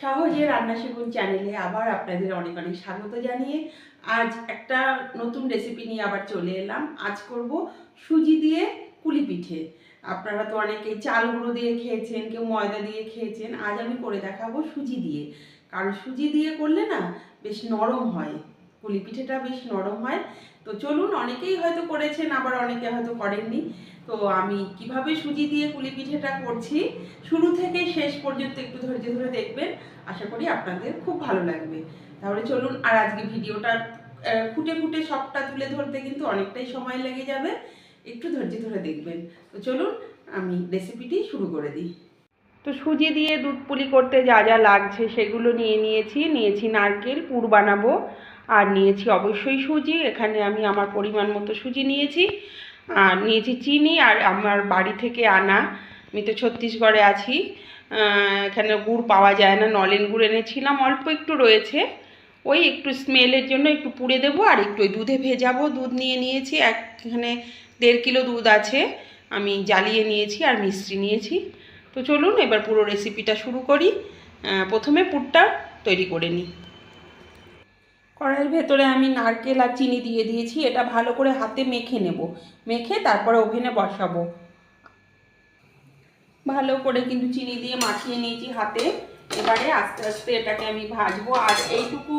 সহজে রান্না শিখুন চ্যানেলে আবার আপনাদের অনেক অনেক স্বাগত জানিয়ে আজ একটা নতুন রেসিপি নিয়ে আবার চলে এলাম। আজ করব সুজি দিয়ে কুলি পিঠে। আপনারা তো অনেকেই চাল গুঁড়ো দিয়ে খেয়েছেন, কেউ ময়দা দিয়ে খেয়েছেন, আজ আমি করে দেখাবো সুজি দিয়ে। কারণ সুজি দিয়ে করলে না বেশ নরম হয়। কুলি পিঠেটা বেশ নরম হয়। তো চলুন, অনেকেই হয়তো করেছেন, আবার অনেকে হয়তো করেননি। তো আমি কীভাবে সুজি দিয়ে কুলি পিঠেটা করছি, শুরু থেকে শেষ পর্যন্ত একটু ধৈর্য ধরে দেখবেন। আশা করি আপনাদের খুব ভালো লাগবে। তাহলে চলুন, আর আজকে ভিডিওটা ফুটে ফুটে সবটা তুলে ধরতে কিন্তু অনেকটাই সময় লেগে যাবে। একটু ধৈর্য ধরে দেখবেন। তো চলুন, আমি রেসিপিটি শুরু করে দিই। তো সুজি দিয়ে দুধ পুলি করতে যা যা লাগছে, সেগুলো নিয়ে নিয়েছি। নিয়েছি নারকেল, পুর বানাবো। আর নিয়েছি অবশ্যই সুজি, এখানে আমি আমার পরিমাণ মতো সুজি নিয়েছি। আর নিয়েছি চিনি আর আমার বাড়ি থেকে আনা, আমি তো ছত্তিশগড়ে আছি। এখানে গুড় পাওয়া যায় না, নলেন গুড় এনেছিলাম, অল্প একটু রয়েছে। ওই একটু স্মেলের জন্য একটু পুড়ে দেবো আর একটু ওই দুধে ভেজাবো। দুধ নিয়ে নিয়েছি, এক এখানে দেড় কিলো দুধ আছে। আমি জ্বালিয়ে নিয়েছি আর মিষ্টি নিয়েছি। তো চলুন, এবার পুরো রেসিপিটা শুরু করি। প্রথমে পুরটা তৈরি করে নিই। কড়াইয়ের ভেতরে আমি নারকেল আর চিনি দিয়ে দিয়েছি, এটা ভালো করে হাতে মেখে নেব। মেখে তারপরে ওভেনে বসাবো। ভালো করে কিন্তু চিনি দিয়ে মাখিয়ে নিয়েছি হাতে। এবারে আস্তে আস্তে এটাকে আমি ভাজবো। আর এইটুকু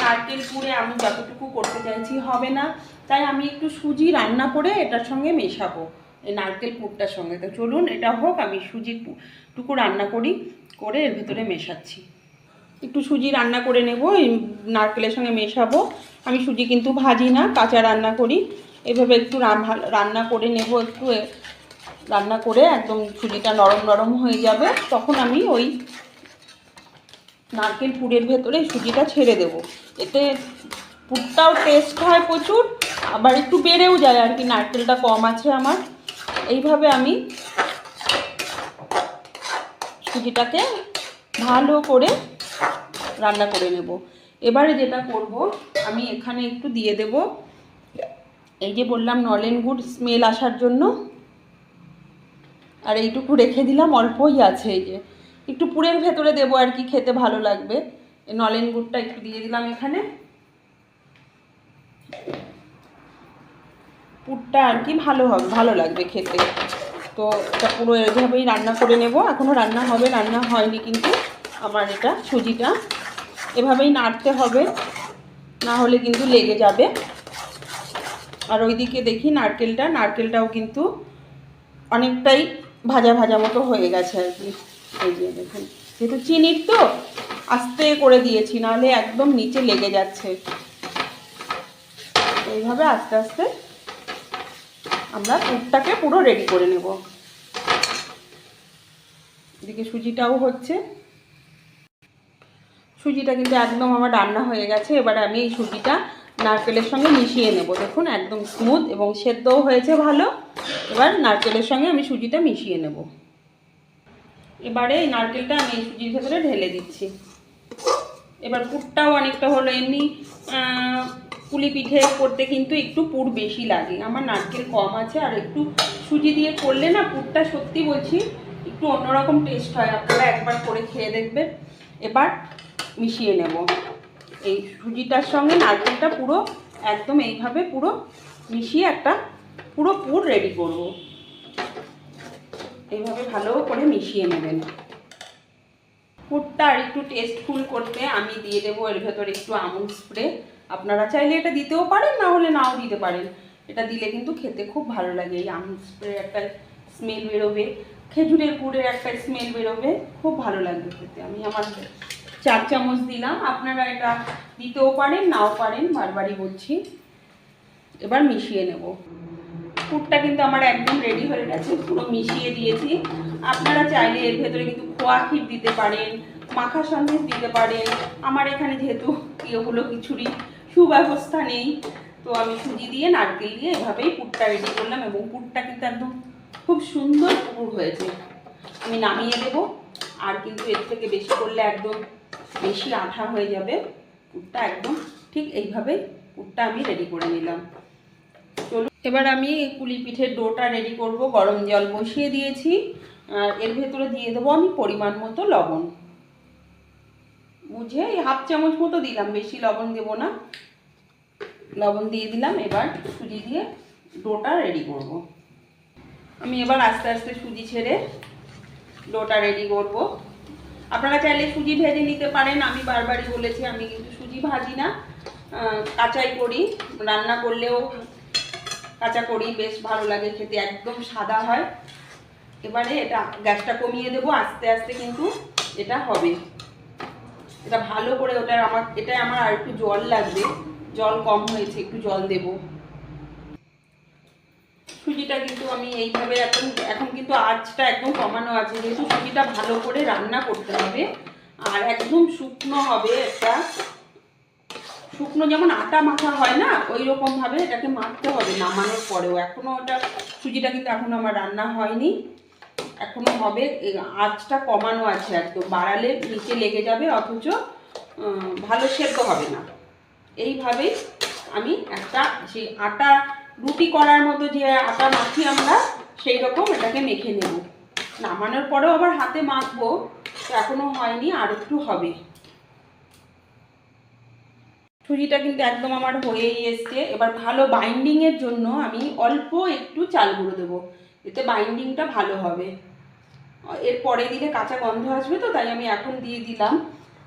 নারকেল পুড়ে আমি যতটুকু করতে চাইছি হবে না। তাই আমি একটু সুজি রান্না করে এটার সঙ্গে মেশাবো, এই নারকেল পুরটার সঙ্গে। তো চলুন, এটা হোক, আমি সুজির টুকু রান্না করি, করে এর ভেতরে মেশাচ্ছি। একটু সুজি রান্না করে নেব নারকেলের সঙ্গে মেশাবো। আমি সুজি কিন্তু ভাজি না, কাঁচা রান্না করি। এভাবে একটু রান্না করে নেব একটু রান্না করে একদম সুজিটা নরম নরম হয়ে যাবে। তখন আমি ওই নারকেল পুরের ভেতরে সুজিটা ছেড়ে দেব। এতে পুরটাও টেস্ট হয় প্রচুর, আবার একটু বেড়েও যায় আর কি, নারকেলটা কম আছে আমার। এইভাবে আমি সুজিটাকে ভালো করে রান্না করে নেব। এবারে যেটা করব, আমি এখানে একটু দিয়ে দেব। এই যে বললাম, নলেন গুড় স্মেল আসার জন্য। আর এইটুকু রেখে দিলাম, অল্পই আছে এই যে। একটু পুরের ভেতরে দেবো আর কি, খেতে ভালো লাগবে। নলেন গুড়টা একটু দিয়ে দিলাম এখানে। পুরটা আর কি ভালো হবে, ভালো লাগবে খেতে। তো এটা পুরো এভাবেই রান্না করে নেব। এখনও রান্না হবে, রান্না হয়নি কিন্তু। আমার এটা সুজিটা এভাবেই নাড়তে হবে, না হলে কিন্তু লেগে যাবে। আর ওইদিকে দেখি নারকেলটা, নারকেলটাও কিন্তু অনেকটাই ভাজা ভাজা মতো হয়ে গেছে আর কি। এই যে দেখুন, যেহেতু চিনির তো, আস্তে করে দিয়েছি, নাহলে একদম নিচে লেগে যাচ্ছে। এইভাবে আস্তে আস্তে আমরা পুরটাকে পুরো রেডি করে নেব। এদিকে সুজিটাও হচ্ছে। সুজিটা কিন্তু একদম আমার রান্না হয়ে গেছে, এবারে আমি এই সুজিটা নারকেলের সঙ্গে মিশিয়ে নেব। দেখুন, একদম স্মুথ এবং সেদ্ধও হয়েছে ভালো। এবার নারকেলের সঙ্গে আমি সুজিটা মিশিয়ে নেব। এবারে এই নারকেলটা আমি এই সুজির ভেতরে ঢেলে দিচ্ছি। এবার পুরটাও অনেকটা হলো, এমনি পুলি পিঠে করতে কিন্তু একটু পুর বেশি লাগে। আমার নারকেল কম আছে, আর একটু সুজি দিয়ে করলে না পুরটা সত্যি বলছি, একটু অন্যরকম টেস্ট হয়। আপনারা একবার করে খেয়ে দেখবেন। এবার মিশিয়ে নেব। এই সুজিটার সঙ্গে নারকেলটা পুরো একদম এইভাবে পুরো মিশিয়ে একটা পুরো পুর রেডি করব। এইভাবে ভালো করে মিশিয়ে নেবেন। পুরটা আর একটু টেস্টফুল করতে আমি দিয়ে দেবো, এর ভেতরে একটু আমুল স্প্রে আপনারা চাইলে এটা দিতেও পারেন, না হলে নাও দিতে পারেন। এটা দিলে কিন্তু খেতে খুব ভালো লাগে। এই আমুল স্প্রে একটা স্মেল বেরোবে, খেজুরের গুড়ের একটা স্মেল বেরোবে, খুব ভালো লাগবে খেতে। আমি আমার চার চামচ দিলাম। আপনারা এটা দিতেও পারেন, নাও পারেন, বারবারই বলছি। এবার মিশিয়ে নেব। পুরটা কিন্তু আমার একদম রেডি হয়ে গেছে, পুরো মিশিয়ে দিয়েছি। আপনারা চাইলে এর ভেতরে কিন্তু খোয়া ক্ষীর দিতে পারেন, মাখা সন্দেশ দিতে পারেন। আমার এখানে যেহেতু ইয়েগুলো কিছুরই সুব্যবস্থা নেই। তো আমি সুজি দিয়ে, নারকেল দিয়ে এভাবেই পুরটা রেডি করলাম এবং পুরটা কিন্তু একদম খুব সুন্দর পুর হয়েছে। আমি নামিয়ে দেব। আর কিন্তু এর থেকে বেশি করলে একদম বেশি আঠা হয়ে যাবে। পুরটা একদম ঠিক এইভাবে পুরটা আমি রেডি করে নিলাম। চলুন, এবার আমি কুলি পিঠের ডোটা রেডি করব, গরম জল বসিয়ে দিয়েছি। আর এর ভেতরে দিয়ে দেবো আমি পরিমাণ মতো লবণ। বুঝে হাফ চামচ মতো দিলাম, বেশি লবণ দেবো না। লবণ দিয়ে দিলাম, এবার সুজি দিয়ে ডোটা রেডি করব। আমি এবার আস্তে আস্তে সুজি ছেড়ে ডোটা রেডি করব। আপনারা চাইলে সুজি ভেজে নিতে পারেন, আমি বারবারই বলেছি আমি কিন্তু সুজি ভাজি না কাঁচাই করি, রান্না করলেও কাঁচা করি, বেশ ভালো লাগে খেতে, একদম সাদা হয়। এবারে এটা গ্যাসটা কমিয়ে দেবো, আস্তে আস্তে কিন্তু এটা হবে। এটা ভালো করে ওটা আমার এটা আমার আর একটু জল লাগবে, জল কম হয়েছে, একটু জল দেব। সুজিটা কিন্তু আমি এইভাবে এখন এখন কিন্তু আঁচটা একদম কমানো আছে, যেহেতু সুজিটা ভালো করে রান্না করতে হবে। আর একদম শুকনো হবে একটা। শুকনো যেমন আটা মাখা হয় না ওই রকমভাবে এটাকে মাখতে হবে নামানোর পরেও। এখনও ওটা, সুজিটা কিন্তু এখনও আমার রান্না হয়নি। এখনও হবে আঁচটা কমানো আছে একদম। বাড়ালে নিচে লেগে যাবে, অথচ ভালো সেদ্ধ হবে না। এইভাবেই আমি একটা সেই আটা রুটি করার মতো যে আটা মাখি আমরা সেই রকম এটাকে মেখে নেব। নামানোর পরেও আবার হাতে মাখবো, তো এখনও হয়নি, আর একটু হবে। সুজিটা কিন্তু একদম আমার হয়েই এসছে। এবার ভালো বাইন্ডিংয়ের জন্য আমি অল্প একটু চাল গুঁড়ো দেবো, এতে বাইন্ডিংটা ভালো হবে। এর পরে দিলে কাঁচা গন্ধ আসবে তো, তাই আমি এখন দিয়ে দিলাম।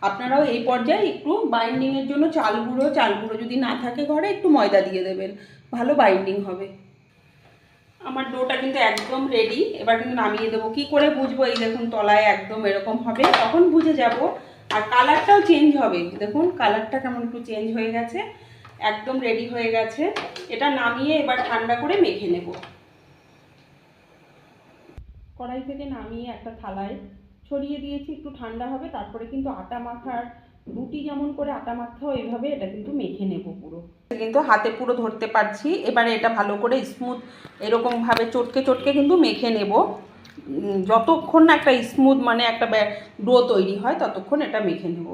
আপনারাও এই পর্যায়ে একটু বাইন্ডিংয়ের জন্য চাল গুঁড়ো চাল গুঁড়ো যদি না থাকে ঘরে একটু ময়দা দিয়ে দেবেন। ভালো বাইন্ডিং হবে। আমার ডোটা কিন্তু একদম রেডি এবার কিন্তু নামিয়ে দেবো। কি করে বুঝব? এই দেখুন, তলায় একদম এরকম হবে। তখন বুঝে যাব। আর কালারটাও চেঞ্জ হবে। দেখুন কালারটা কেমন একটু চেঞ্জ হয়ে গেছে। একদম রেডি হয়ে গেছে। এটা নামিয়ে এবার ঠান্ডা করে মেখে নেব। কড়াই থেকে নামিয়ে একটা থালায় ছড়িয়ে দিয়েছি, একটু ঠান্ডা হবে, তারপরে কিন্তু আটা মাখার রুটি যেমন করে আটা মাখতে হয় এইভাবে এটা কিন্তু মেখে নেব পুরো। কিন্তু হাতে পুরো ধরতে পারছি, এবারে এটা ভালো করে স্মুথ এরকমভাবে চটকে চটকে কিন্তু মেখে নেব। যতক্ষণ না একটা স্মুথ মানে একটা ডো তৈরি হয়, ততক্ষণ এটা মেখে নেব।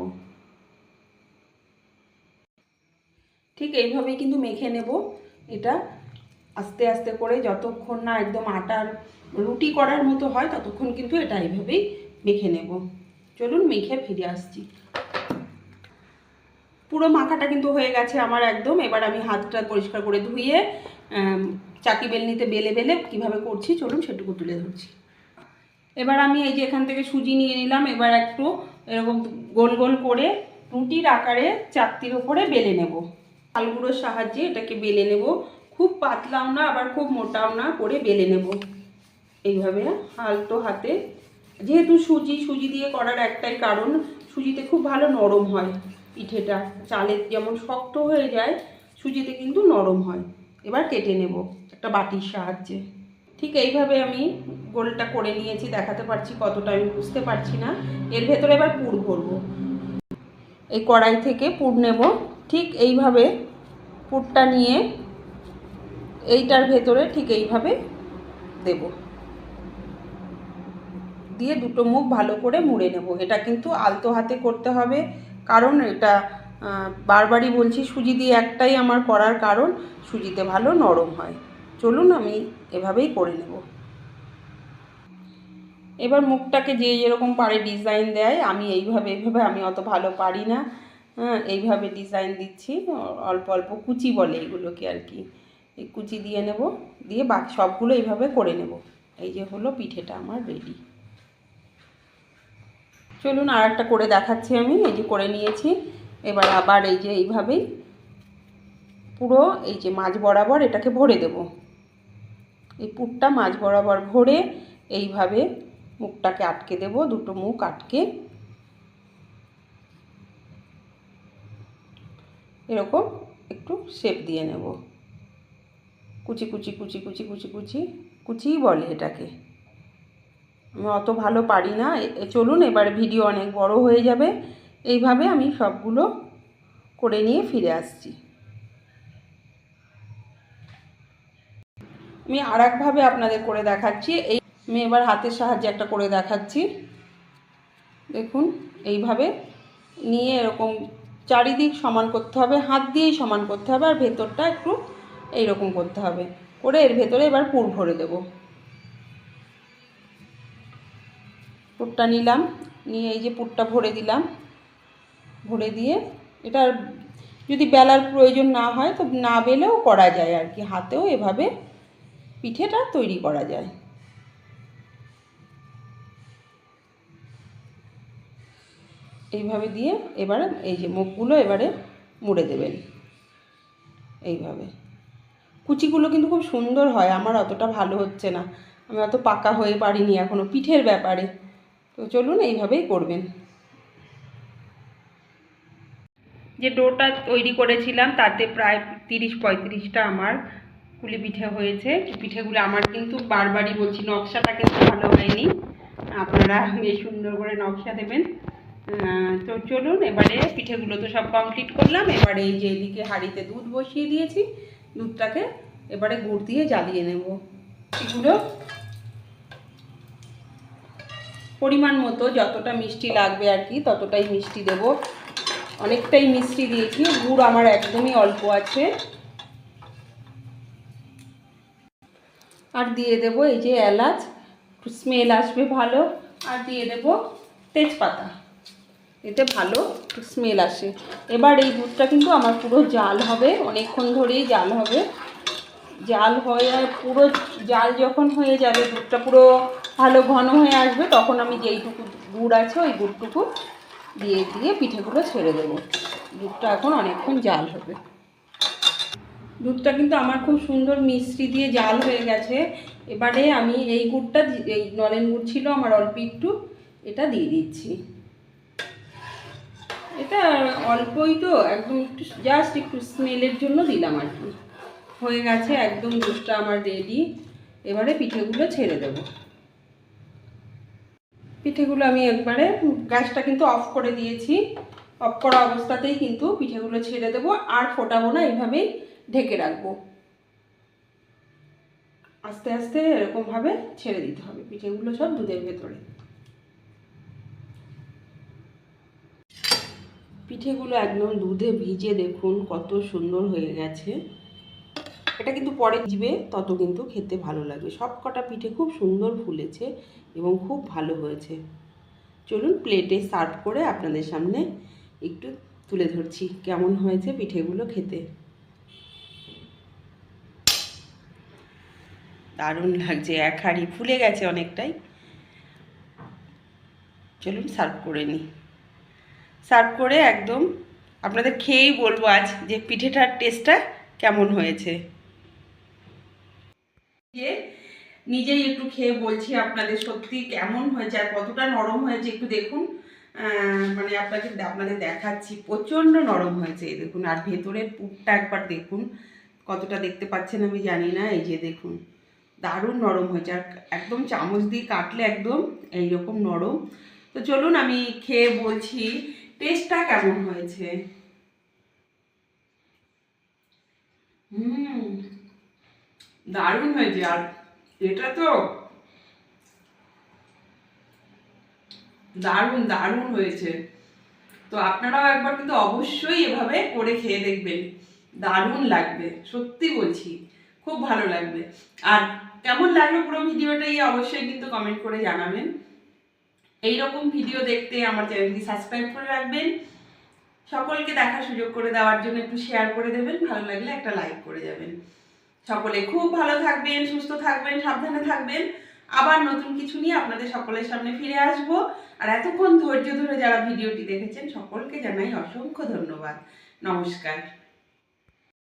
ঠিক এইভাবেই কিন্তু মেখে নেব এটা। আস্তে আস্তে করে যতক্ষণ না একদম আটার রুটি করার মতো হয়, ততক্ষণ কিন্তু এটা এইভাবেই মেখে নেব। চলুন মেখে ফিরে আসছি। পুরো মাখাটা কিন্তু হয়ে গেছে আমার একদম। এবার আমি হাতটা পরিষ্কার করে ধুয়ে চাকি বেলনিতে বেলে বেলে কীভাবে করছি চলুন সেটুকু তুলে ধরছি। এবার আমি এই যে এখান থেকে সুজি নিয়ে নিলাম। এবার একটু এরকম গোল গোল করে রুটির আকারে চাকতির ওপরে বেলে নেব। আলগুলোর সাহায্যে এটাকে বেলে নেব। খুব পাতলাও না, আবার খুব মোটাও না করে বেলে নেব। এইভাবে আলতো হাতে যেহেতু সুজি সুজি দিয়ে করার একটাই কারণ, সুজিতে খুব ভালো নরম হয় পিঠেটা। চালের যেমন শক্ত হয়ে যায়, সুজিতে কিন্তু নরম হয়। এবার কেটে নেব একটা বাটির সাহায্যে। ঠিক এইভাবে আমি গোলটা করে নিয়েছি, দেখাতে পারছি কতটা, আমি বুঝতে পারছি না। এর ভেতরে এবার পুর ভরবো। এই কড়াই থেকে পুর নেব। ঠিক এইভাবে পুরটা নিয়ে এইটার ভেতরে ঠিক এইভাবে দেব। দিয়ে দুটো মুখ ভালো করে মুড়ে নেব। এটা কিন্তু আলতো হাতে করতে হবে, কারণ এটা বারবারই বলছি সুজি দিয়ে একটাই আমার করার কারণ, সুজিতে ভালো নরম হয়। চলুন আমি এভাবেই করে নেব। এবার মুখটাকে যে যেরকম পারে ডিজাইন দেয়, আমি এইভাবে এইভাবে আমি অত ভালো পারি না। হ্যাঁ এইভাবে ডিজাইন দিচ্ছি, অল্প অল্প কুচি বলে এগুলোকে আর কি। এই কুচি দিয়ে নেব, দিয়ে বাকি সবগুলো এইভাবে করে নেব। এই যে হলো পিঠেটা আমার রেডি। চলুন আর একটা করে দেখাচ্ছি আমি, এই যে করে নিয়েছি। এবার আবার এই যে এইভাবেই পুরো এই যে মাছ বরাবর এটাকে ভরে দেব। এই পুরটা মাছ বরাবর ভরে এইভাবে মুখটাকে আটকে দেব, দুটো মুখ আটকে। এরকম একটু শেপ দিয়ে নেব। কুচি কুচি কুচি কুচি কুচি কুচি, কুচিই বলে এটাকে। আমি অত ভালো পারি না। চলুন, এবার ভিডিও অনেক বড় হয়ে যাবে। এইভাবে আমি সবগুলো করে নিয়ে ফিরে আসছি। আমি আর একভাবে আপনাদের করে দেখাচ্ছি। এই, আমি এবার হাতের সাহায্যে একটা করে দেখাচ্ছি। দেখুন, এইভাবে নিয়ে এরকম চারিদিক সমান করতে হবে, হাত দিয়েই সমান করতে হবে, আর ভেতরটা একটু এইরকম করতে হবে। করে এর ভেতরে এবার পুর ভরে দেবো। পুরটা নিলাম, নিয়ে এই যে পুরটা ভরে দিলাম। ভরে দিয়ে এটা যদি বেলার প্রয়োজন না হয় তো না বেলেও করা যায় আর কি, হাতেও এভাবে পিঠেটা তৈরি করা যায়। এইভাবে দিয়ে এবারে এই যে মুখগুলো এবারে মুড়ে দেবেন। এইভাবে। কুচিগুলো কিন্তু খুব সুন্দর হয়, আমার অতটা ভালো হচ্ছে না। আমি অত পাকা হয়ে পারিনি এখনও পিঠের ব্যাপারে। তো চলুন এইভাবেই করবেন। যে ডোটা তৈরি করেছিলাম, তাতে প্রায় তিরিশ পঁয়ত্রিশটা আমার কুলি পিঠে হয়েছে। পিঠেগুলো আমার কিন্তু বারবারই বলছি, নকশাটা কিন্তু ভালো হয়নি। আপনারা বেশ সুন্দর করে নকশা দেবেন। তো চলুন, এবারে পিঠেগুলো তো সব কমপ্লিট করলাম। এবারে এই যে এদিকে হাঁড়িতে দুধ বসিয়ে দিয়েছি। দুধটাকে এবারে গুড় দিয়ে জ্বালিয়ে নেব। এগুলো পরিমাণ মতো যতটা মিষ্টি লাগবে আর কি, ততটাই মিষ্টি দেব। অনেকটাই মিষ্টি দিয়েছি, গুড় আমার একদমই অল্প আছে। আর দিয়ে দেব এই যে এলাচ, স্মেল আসবে ভালো, আর দিয়ে দেব তেজপাতা। এতে ভালো স্মেল আসে। এবার এই দুধটা কিন্তু আমার পুরো জাল হবে, অনেকক্ষণ ধরেই জাল হবে। জাল হয়ে পুরো জাল যখন হয়ে যাবে, দুধটা পুরো ভালো ঘন হয়ে আসবে, তখন আমি যেইটুকু গুড় আছে, ওই গুড়টুকু দিয়ে দিয়ে পিঠেগুলো ছেড়ে দেবো। দুধটা এখন অনেকক্ষণ জাল হবে। দুধটা কিন্তু আমার খুব সুন্দর মিষ্টি দিয়ে জাল হয়ে গেছে। এবারে আমি এই গুড়টা, এই নলেন গুড় ছিল আমার অল্প একটু, এটা দিয়ে দিচ্ছি। এটা অল্পই তো, একদম একটু জাস্ট একটু স্মেলের জন্য দিলাম আর কি। হয়ে গেছে, একদম দুধটা আমার রেডি এবারে পিঠেগুলো ছেড়ে দেব। পিঠেগুলো আমি একবারে গ্যাসটা কিন্তু অফ করে দিয়েছি। অফ করা অবস্থাতেই কিন্তু পিঠেগুলো ছেড়ে দেবো আর ফোটাবো না, এইভাবেই ঢেকে রাখব। আস্তে আস্তে এরকমভাবে ছেড়ে দিতে হবে পিঠেগুলো সব দুধের ভেতরে। পিঠেগুলো একদম দুধে ভিজে দেখুন, কত সুন্দর হয়ে গেছে। এটা কিন্তু পরে ভিজবে তত কিন্তু খেতে ভালো লাগবে। সব কটা পিঠে খুব সুন্দর ফুলেছে এবং খুব ভালো হয়েছে। চলুন প্লেটে সার্ভ করে আপনাদের সামনে একটু তুলে ধরছি কেমন হয়েছে পিঠেগুলো খেতে। দারুণ লাগছে, এক হাঁড়ি ফুলে গেছে অনেকটাই। চলুন সার্ভ করে নিই। সার্ভ করে একদম আপনাদের খেয়েই বলব আজ যে পিঠেটার টেস্টটা কেমন হয়েছে। যে নিজেই একটু খেয়ে বলছি আপনাদের সত্যি কেমন হয়েছে আর কতটা নরম হয়েছে একটু দেখুন। মানে আপনাকে আপনাদের দেখাচ্ছি, প্রচণ্ড নরম হয়েছে, এই দেখুন। আর ভেতরের পুরটা একবার দেখুন, কতটা দেখতে পাচ্ছেন আমি জানি না, এই যে দেখুন, দারুণ নরম হয়েছে। আর একদম চামচ দিয়ে কাটলে একদম এইরকম নরম। তো চলুন আমি খেয়ে বলছি টেস্টটা কেমন হয়েছে? হুম। দারুণ হয়েছে, আর এটা তো দারুণ দারুণ হয়েছে। তো আপনারাও একবার কিন্তু অবশ্যই এভাবে করে খেয়ে দেখবেন। দারুণ লাগবে, সত্যি বলছি, খুব ভালো লাগবে। আর কেমন লাগল পুরো ভিডিওটাই অবশ্যই কিন্তু কমেন্ট করে জানাবেন। এই রকম ভিডিও দেখতে আমার চ্যানেলটি সাবস্ক্রাইব করে রাখবেন। সকলকে দেখার সুযোগ করে দেওয়ার জন্য একটু শেয়ার করে দেবেন। ভালো লাগলে একটা লাইক করে যাবেন সকলে খুব ভালো থাকবেন, সুস্থ থাকবেন, সাবধানে থাকবেন। আবার নতুন কিছু নিয়ে আপনাদের সকলের সামনে ফিরে আসব। আর এতক্ষণ ধৈর্য ধরে যারা ভিডিওটি দেখেছেন, সকলকে জানাই অসংখ্য ধন্যবাদ। নমস্কার।